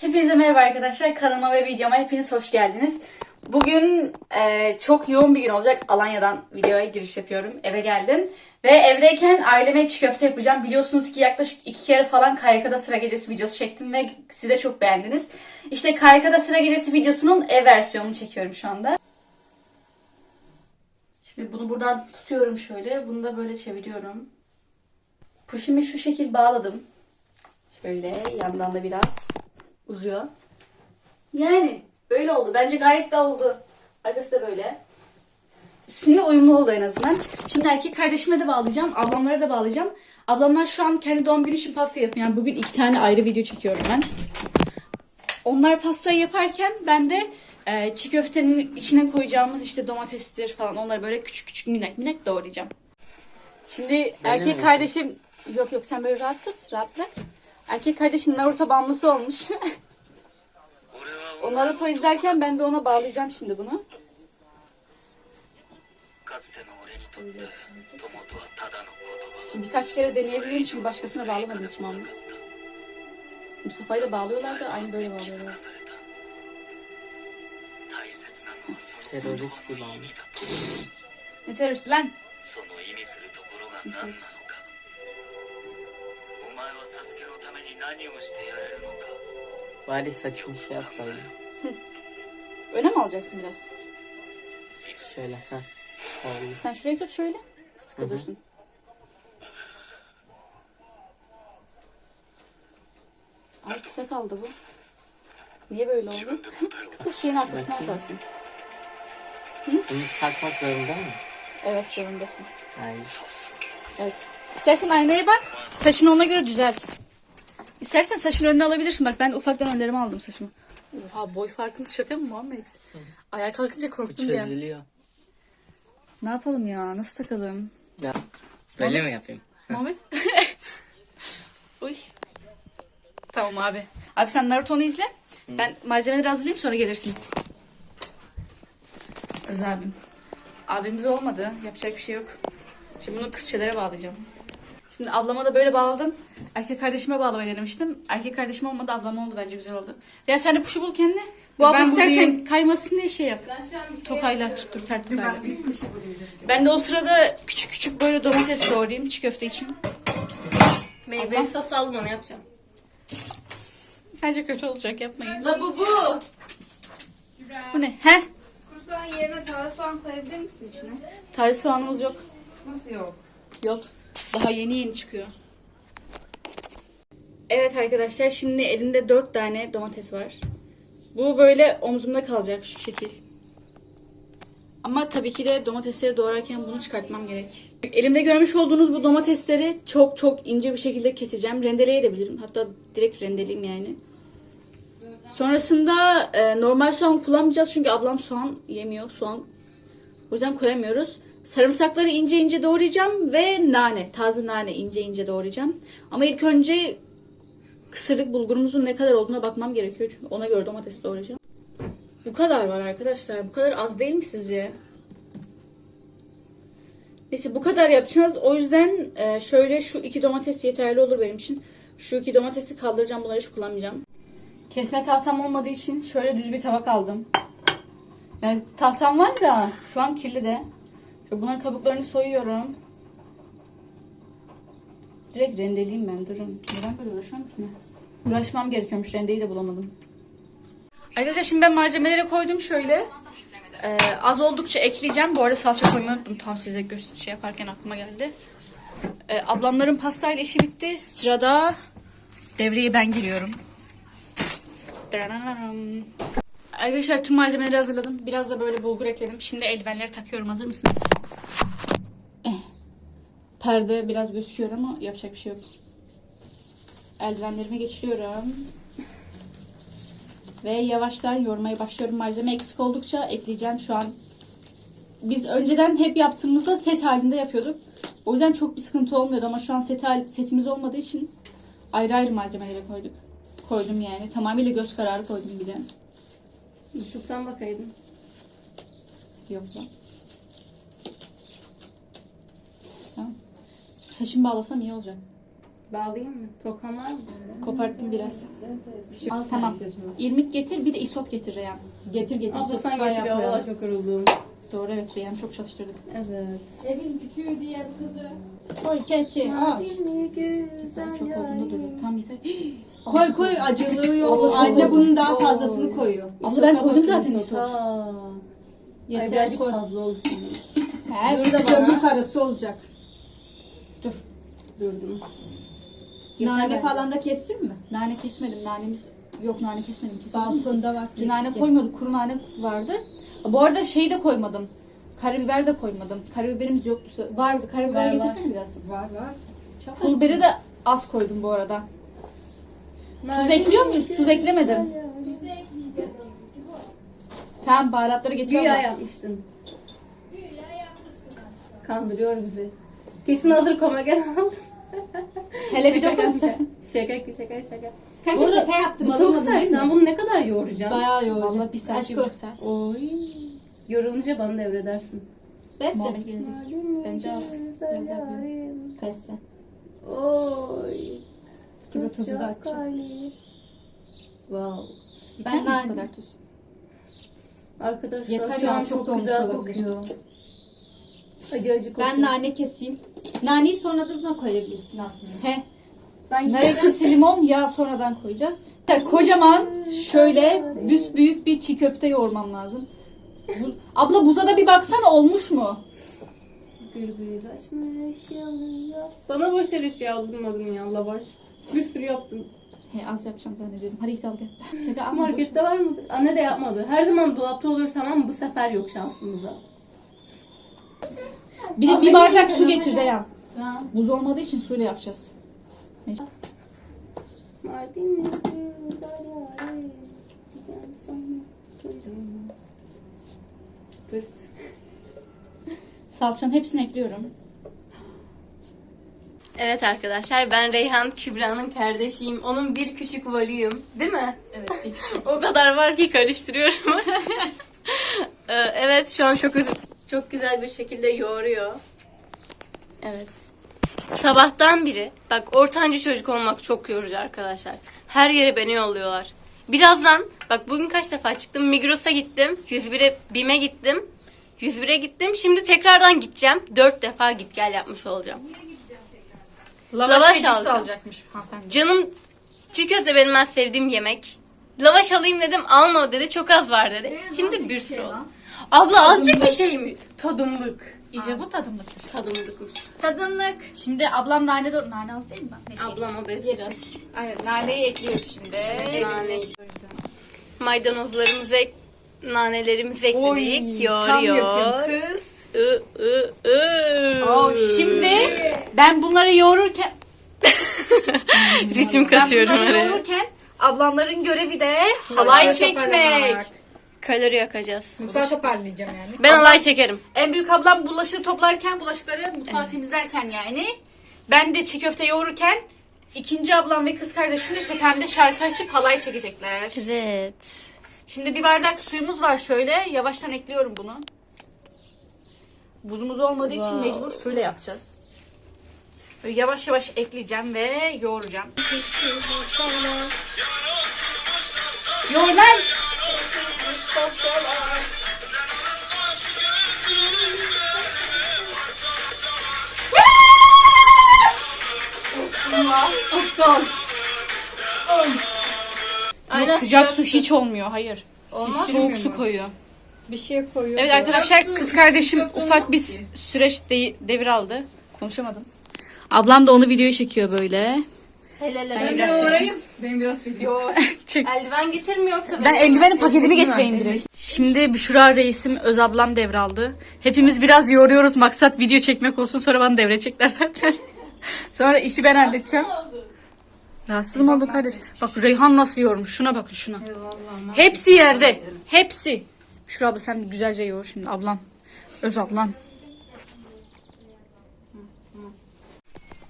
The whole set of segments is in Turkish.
Hepinize merhaba arkadaşlar. Kanalıma ve videoma hepiniz hoş geldiniz. Bugün e, çok yoğun bir gün olacak. Alanya'dan videoya giriş yapıyorum. Eve geldim. Ve evdeyken aileme çiğ köfte yapacağım. Biliyorsunuz ki yaklaşık iki kere falan KYK'da sıra gecesi videosu çektim ve siz de çok beğendiniz. İşte KYK'da sıra gecesi videosunun ev versiyonunu çekiyorum şu anda. Şimdi bunu buradan tutuyorum şöyle. Bunu da böyle çeviriyorum. Puşimi şu şekil bağladım. Şöyle yandan da biraz uzuyor. Yani böyle oldu. Bence gayet de oldu. Arkası da böyle. Üstüne uyumlu oldu en azından. Şimdi erkek kardeşime de bağlayacağım. Ablamlara da bağlayacağım. Ablamlar şu an kendi doğum günü için pasta yapıyor. Yani bugün iki tane ayrı video çekiyorum ben. Onlar pastayı yaparken ben de e, çiğ köftenin içine koyacağımız işte domatestir falan onları böyle küçük küçük minik minik doğrayacağım. Şimdi erkek mi? kardeşim yok yok sen böyle rahat tut rahat bırak. Erkek kardeşim Naruto bağımlısı olmuş. o Naruto izlerken ben de ona bağlayacağım şimdi bunu. かつての俺にとって友とはただの言 Şimdi birkaç kere deneyebilirim çünkü başkasına bağlamadım hiç mamlı. Mustafa'yı da bağlıyorlar da aynı böyle 葉気づ bağlıyorlar. かされた大切なのはその Terörist 言 gibi 葉の ama. 意味だと Ne teröristi lan? その意味するところが何なのかお前はサスケのために何をしてやれるのか Bari saçma şey yapsaydım. Öne mi alacaksın biraz? Şöyle. Heh. Şöyle. Sen şurayı tut şöyle. Sıkı Hı-hı. dursun. Ay kısa kaldı bu. Niye böyle oldu? Bu şeyin arkasına kalsın. Bunu takmak zorunda mı? Evet zorundasın. Hayır. Evet. İstersen aynaya bak. Saçını ona göre düzelt. İstersen saçını önüne alabilirsin. Bak ben ufaktan önlerime aldım saçımı. Oha boy farkınız şaka mı Muhammed? Ayağa kalkınca korktum bir an. çözülüyor. Ne yapalım ya? Nasıl takalım? Ya. Böyle Muhammed- mi yapayım? Muhammed. Uy. Tamam abi. Abi sen Naruto'nu izle. Ben malzemeleri hazırlayayım sonra gelirsin. Öz abim. Abimiz olmadı. Yapacak bir şey yok. Şimdi bunu kızçelere bağlayacağım. Şimdi ablama da böyle bağladım. Erkek kardeşime bağlamayı denemiştim. Erkek kardeşim olmadı ablama oldu bence güzel oldu. Ya sen de puşu bul kendine. Bu abla Ben istersen bulayım. kaymasın diye şey yap. Ben şu an bir şey Tokayla tuttur tel tokayla. Ben bir kuşu bulayım dur. Ben de o sırada küçük küçük böyle domates doğrayayım çiğ köfte için. Meyveli sos aldım onu yapacağım. Bence kötü olacak yapmayın. La bu bu. Bu ne? He? Kuru soğan yerine taze soğan koyabilir misin içine? Taze soğanımız yok. Nasıl yok? Yok. Daha yeni yeni çıkıyor. Evet arkadaşlar şimdi elimde dört tane domates var. Bu böyle omzumda kalacak şu şekil. Ama tabii ki de domatesleri doğrarken bunu çıkartmam gerek. Elimde görmüş olduğunuz bu domatesleri çok çok ince bir şekilde keseceğim. Rendeleyebilirim. Hatta direkt rendeleyeyim yani. Sonrasında e, normal soğan kullanmayacağız çünkü ablam soğan yemiyor. Soğan o yüzden koyamıyoruz. Sarımsakları ince ince doğrayacağım ve nane, taze nane ince ince doğrayacağım. Ama ilk önce kısırlık bulgurumuzun ne kadar olduğuna bakmam gerekiyor. Çünkü ona göre domates doğrayacağım. Bu kadar var arkadaşlar. Bu kadar az değil mi sizce? Neyse bu kadar yapacağız. O yüzden e, şöyle şu iki domates yeterli olur benim için. Şu iki domatesi kaldıracağım. Bunları hiç kullanmayacağım. Kesme tahtam olmadığı için şöyle düz bir tabak aldım. Yani tahtam var da şu an kirli de. Bunların kabuklarını soyuyorum. Direkt rendeleyeyim ben durun. Neden böyle uğraşıyorum ki? Uğraşmam gerekiyormuş rendeyi de bulamadım. Arkadaşlar şimdi ben malzemeleri koydum şöyle. Ee, az oldukça ekleyeceğim. Bu arada salça koymayı unuttum. Tam size şey yaparken aklıma geldi. Ee, ablamların pastayla işi bitti. Sırada devreye ben giriyorum. Arkadaşlar tüm malzemeleri hazırladım. Biraz da böyle bulgur ekledim. Şimdi eldivenleri takıyorum. Hazır mısınız? Eh. Perde biraz gözüküyor ama yapacak bir şey yok. Eldivenlerimi geçiriyorum. Ve yavaştan yoğurmaya başlıyorum. Malzeme eksik oldukça ekleyeceğim şu an. Biz önceden hep yaptığımızda set halinde yapıyorduk. O yüzden çok bir sıkıntı olmuyordu ama şu an set hal- setimiz olmadığı için ayrı ayrı malzemelere koyduk. Koydum yani. Tamamıyla göz kararı koydum bir de. YouTube'dan bakaydın. Yok lan. Tamam. Saçımı bağlasam iyi olacak. Bağlayayım mı? Tokan var mı? Koparttım biraz. Al tamam. İrmik getir bir de isot getir Reyhan. Getir getir. Abla sen getir ya valla çok yoruldum. Doğru evet Reyhan çok çalıştırdık. Evet. Evin küçüğü diye kızı. Koy keçi aç. Sen çok olduğunda durdu. Tam yeter. Koy koy acılığı yok. Anne bunun daha fazlasını koyuyor. Abla ben koydum zaten isot. Ay Yeter birazcık koy. fazla olsun. He, Dur da kömür karısı olacak. Dur. Durdum. Nane falan da kessin mi? Nane kesmedim. Nanemiz yok nane kesmedim. Kesebilir misin? Balkonda var. Biz nane kesik. koymuyorduk. Kuru nane vardı. Bu arada şey de koymadım. Karabiber de koymadım. Karabiberimiz yoktu. Vardı. Karabiber Var, var. getirsene biraz. Var var. Çok Pul biberi de az koydum bu arada. Tuz ekliyor muyuz? Tuz eklemedim. Tamam baharatları getiriyorum. Güya yapmıştın. Kandırıyor bizi. Kesin hazır koma gel aldım. Hele bir dokunsa. kanka. Şaka şaka şaka. Kanka Burada- şaka yaptım. Bu çok sert. Sen bunu ne kadar yoğuracaksın? Bayağı yoğurdu. Valla bir saat, bir buçuk saat. Oy. Yorulunca bana emredersin. Muhammed Besle. gelecek. Bence az. Biraz daha. Besle. Oy. Gibi tuzu da atacağız. Wow. Yeter Ben mi bu kadar tuz? Arkadaşlar Yeter şu ya, an çok çok, güzel kokuyor. Acı acı kokuyor. Ben nane keseyim. Naneyi sonradan da koyabilirsin aslında. He. Ben Nar ekşisi limon yağ sonradan koyacağız. Kocaman şöyle büyük bir çiğ köfte yoğurmam lazım. Abla buza da bir baksana olmuş mu? Gürbüz açmış yanıyor. Bana boş ver eşya aldırmadın ya lavaş. Bir sürü yaptım. He az yapacağım zannediyorum. Hadi git al gel. Şaka alma. Markette var mıdır? Anne de yapmadı. Her zaman dolapta olur tamam mı? Bu sefer yok şansımıza. Bir de bir bardak su getir Reyhan. Ha. Buz olmadığı için suyla yapacağız. Buyurun. Pırt. Salçanın hepsini ekliyorum. Evet arkadaşlar ben Reyhan Kübra'nın kardeşiyim. Onun bir küçük voluyum. Değil mi? Evet. O kadar var ki karıştırıyorum. Ee, evet şu an çok çok güzel bir şekilde yoğuruyor. Evet. Sabahtan beri bak ortancı çocuk olmak çok yorucu arkadaşlar. Her yere beni yolluyorlar. Birazdan bak bugün kaç defa çıktım? Migros'a gittim. 101'e BİM'e gittim. 101'e gittim. Şimdi tekrardan gideceğim. 4 defa git gel yapmış olacağım. Lavaş, Lavaş ve cips alacağım. alacakmış hanımefendi. Canım çiğ köfte benim en sevdiğim yemek. Lavaş alayım dedim alma dedi çok az var dedi. Şimdi bir sürü oldu. Abla azıcık bir şey mi? Tadımlık. İyi bu tadımlıktır. Tadımlıkmış. Tadımlık. Şimdi ablam nane doğru. Nane az değil mi? Neyse. Ablam obez biraz. Aynen naneyi ekliyoruz şimdi. Nane. Maydanozlarımızı ek, nanelerimizi ekledik. tam Yoruyor. yapayım kız. I, I, I. Oo, şimdi ben bunları yoğururken ritim ben katıyorum bunları araya. yoğururken ablamların görevi de halay çekmek. Kalori yakacağız. Mutfağı toparlayacağım yani. Ben alay çekerim. En büyük ablam bulaşığı toplarken, bulaşıkları mutfağı temizlerken yani. Ben de çiğ köfte yoğururken ikinci ablam ve kız kardeşim de tepemde şarkı açıp halay çekecekler. Evet. Şimdi bir bardak suyumuz var şöyle. Yavaştan ekliyorum bunu. Buzumuz olmadığı için mecbur suyla yapacağız. Böyle yavaş yavaş ekleyeceğim ve yoğuracağım. Yoğur lan! Aynen. Sıcak su hiç olmuyor. Hayır. Olmaz Soğuk su koyuyor. Bir şey koyuyor. Evet arkadaşlar kız kardeşim ufak bir süreç de- devir aldı. Konuşamadım. Ablam da onu videoya çekiyor böyle. Hele hele. Ben biraz çekeyim. Benim biraz çekeyim. Yok. Çek. Eldiven getirmiyor yoksa Ben eldivenin paketini getireyim direkt. Şimdi Büşra reisim öz ablam devraldı. Hepimiz biraz yoruyoruz. Maksat video çekmek olsun sonra bana devredecekler zaten. sonra işi ben halledeceğim. Rahatsız mı oldun kardeş? Bak Reyhan nasıl yormuş. Şuna bakın şuna. Hepsi yerde. Hepsi. Büşra abla sen güzelce yoğur şimdi ablam. Öz ablam.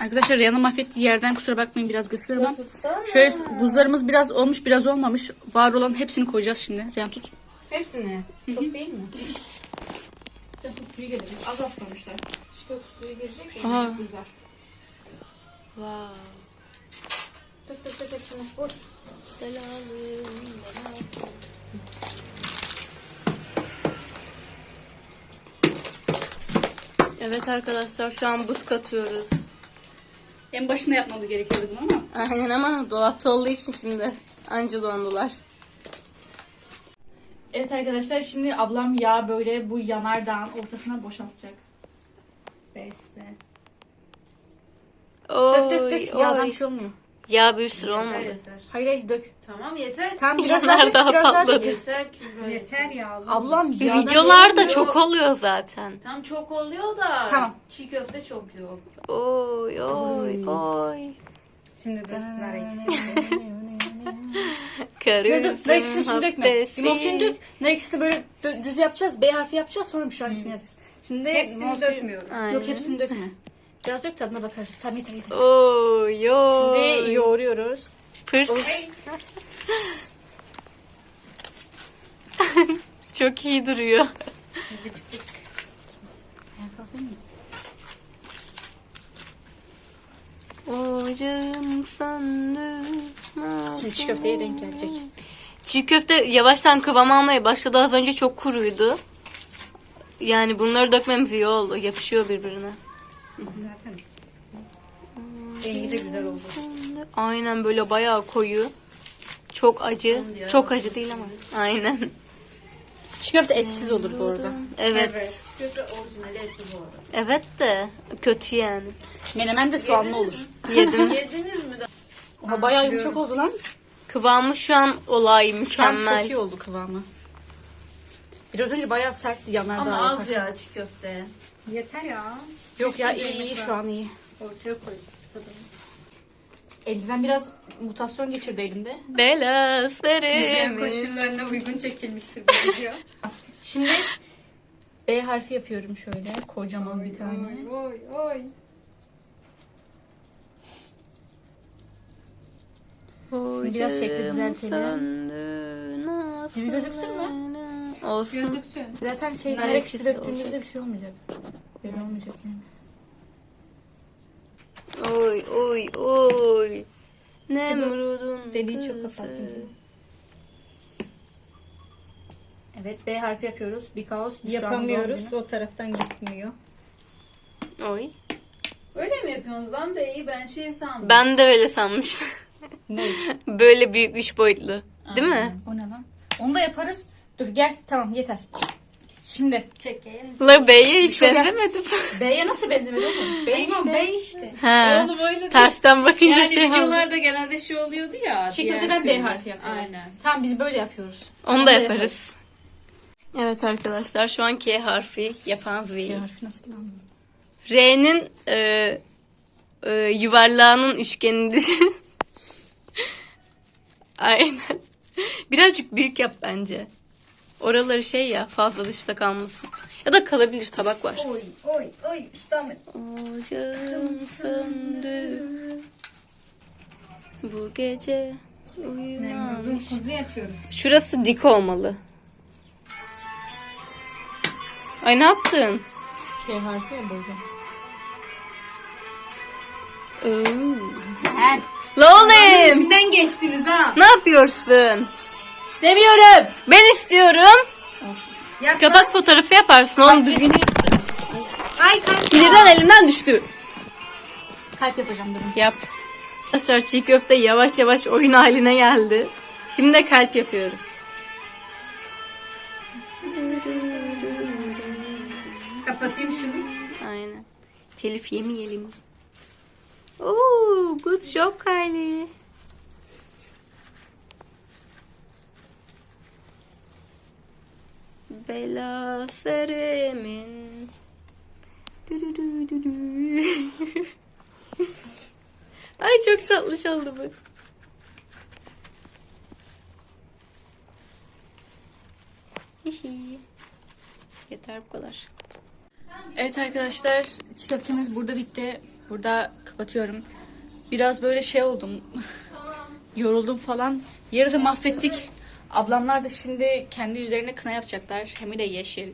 Arkadaşlar Reyhan'ın mahvettiği yerden kusura bakmayın biraz gösteriyorum ama. Şöyle buzlarımız biraz olmuş biraz olmamış. Var olan hepsini koyacağız şimdi. Reyhan tut. Hepsini. Çok değil mi? Suyu gelecek. Az az koymuşlar. İşte suyu girecek Aha. buzlar. Wow. Dök dök dök hepsini. Vur. Evet arkadaşlar şu an buz katıyoruz. En başında yapmamız gerekiyordu bunu ama. Aynen ama dolapta olduğu için şimdi anca dondular. Evet arkadaşlar şimdi ablam yağ böyle bu yanardağın ortasına boşaltacak. Beste. Oy, Dök dök dök. Yağdan oy. bir şey olmuyor. Ya bir sürü olmadı. Hayır hayır dök. Tamam yeter. Tamam biraz daha dök. Yanardağ Biraz daha patladı. dök. Yeter Kübra. Yeter ya. Ablam yağdan Videolarda Yok. çok oluyor zaten. Tam çok oluyor da. Tamam. Çiğ köfte çok yok. Oy oy oy. Şimdi nar ekşi. Karısın Nar ekşisini şimdi dökme. Limon suyunu dök. Nar ekşisini böyle dö- düz yapacağız. B harfi yapacağız. Sonra şu an ismini yazacağız. Şimdi Hepsini limon suyu- dökmüyorum. Aynen. Yok hepsini dökme. Biraz dök tadına bakarız. Tamam yeter yeter. Oy oy. Şimdi yoğuruyoruz. Pırs. Çok iyi duruyor. Ocağım söndü. Şimdi çiğ köfteye renk gelecek. Çiğ köfte yavaştan kıvam almaya başladı. Az önce çok kuruydu. Yani bunları dökmemiz iyi oldu. Yapışıyor birbirine. Zaten. Rengi de güzel oldu. Aynen böyle bayağı koyu. Çok acı. Çok acı değil ama. Aynen. Çiğ köfte etsiz olur bu arada. Evet. Köfte orijinali etli bu arada. Evet de kötü yani. Menemen de soğanlı olur. Yedim. Yediniz mi? de? Oha bayağı yumuşak oldu lan. Kıvamı şu an olay mükemmel. çok iyi oldu kıvamı. Biraz önce bayağı sertti yanlarda. Ama az ya çiğ köfte. Yeter ya. Yok ya iyi iyi şu an iyi. Ortaya koy. Eldiven biraz mutasyon geçirdi elimde. Bela seremin. koşullarına uygun çekilmiştir bu video. Şimdi B harfi yapıyorum şöyle. Kocaman bir tane. oy oy. biraz şekli düzeltelim. Gibi gözüksün mü? Olsun. Gözüksün. Zaten şey Nar ekşisi ekşisi döktüğümüzde bir şey olmayacak. Belli olmayacak yani. Oy oy oy. Nemrud'un Deliği çok kızı. kapattın. Evet B harfi yapıyoruz. Bir kaos. Bir Yapamıyoruz. O taraftan gitmiyor. Oy. Öyle mi yapıyorsunuz lan da iyi ben şey sandım. Ben de öyle sanmıştım. Ne? Böyle büyük üç boyutlu. Değil mi? O ne lan? Onu da yaparız. Dur gel. Tamam yeter. Şimdi Çekeyim. La B'ye hiç Çok- benzemedim. B'ye nasıl benzemedi oğlum? B Ama işte. be işte. He. Oğlum öyle değil. Tersten bakınca Yani şey oldu. videolarda genelde şey oluyordu ya. Çiğ diğer köfteden B türlü. harfi yapıyoruz. Aynen. Tamam biz böyle yapıyoruz. Onu da yaparız. Evet arkadaşlar şu an K harfi yapan B V. harfi nasıl lan? R'nin e, e, yuvarlağının üçgenini düşün. Aynen. Birazcık büyük yap bence. Oraları şey ya fazla dışta kalmasın. Ya da kalabilir tabak var. Oy oy oy ama. Ocağım söndü. Bu gece uyumamış. Kuzu yapıyoruz. Şurası dik olmalı. Ay ne yaptın? K harfi ya burada. Oo. Her. La oğlum! İçinden geçtiniz ha. Ne yapıyorsun? Demiyorum. Ben istiyorum. Kapak fotoğrafı yaparsın. Oğlum düzgün. Ay. Sinirden elimden düştü. Kalp yapacağım durun. Yap. Arkadaşlar çiğ köfte yavaş yavaş oyun haline geldi. Şimdi de kalp yapıyoruz. Kapatayım şunu. Aynen. Telif yemeyelim. Oo, good job Kylie. Bela seremin. Ay çok tatlış oldu bu. Yeter bu kadar. Evet arkadaşlar çiğ köftemiz burada bitti. Burada kapatıyorum. Biraz böyle şey oldum. Yoruldum falan. Yarıda mahvettik. Ablamlar da şimdi kendi yüzlerine kına yapacaklar. Hem de yeşil.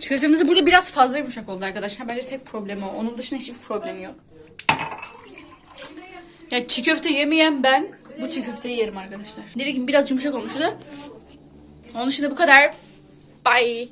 Köftemiz burada biraz fazla yumuşak oldu arkadaşlar. Bence tek problemi o. Onun dışında hiçbir problemi yok. Ya çiğ köfte yemeyen ben bu çiğ köfteyi yerim arkadaşlar. Dediğim biraz yumuşak olmuştu. Onun dışında bu kadar. Bye.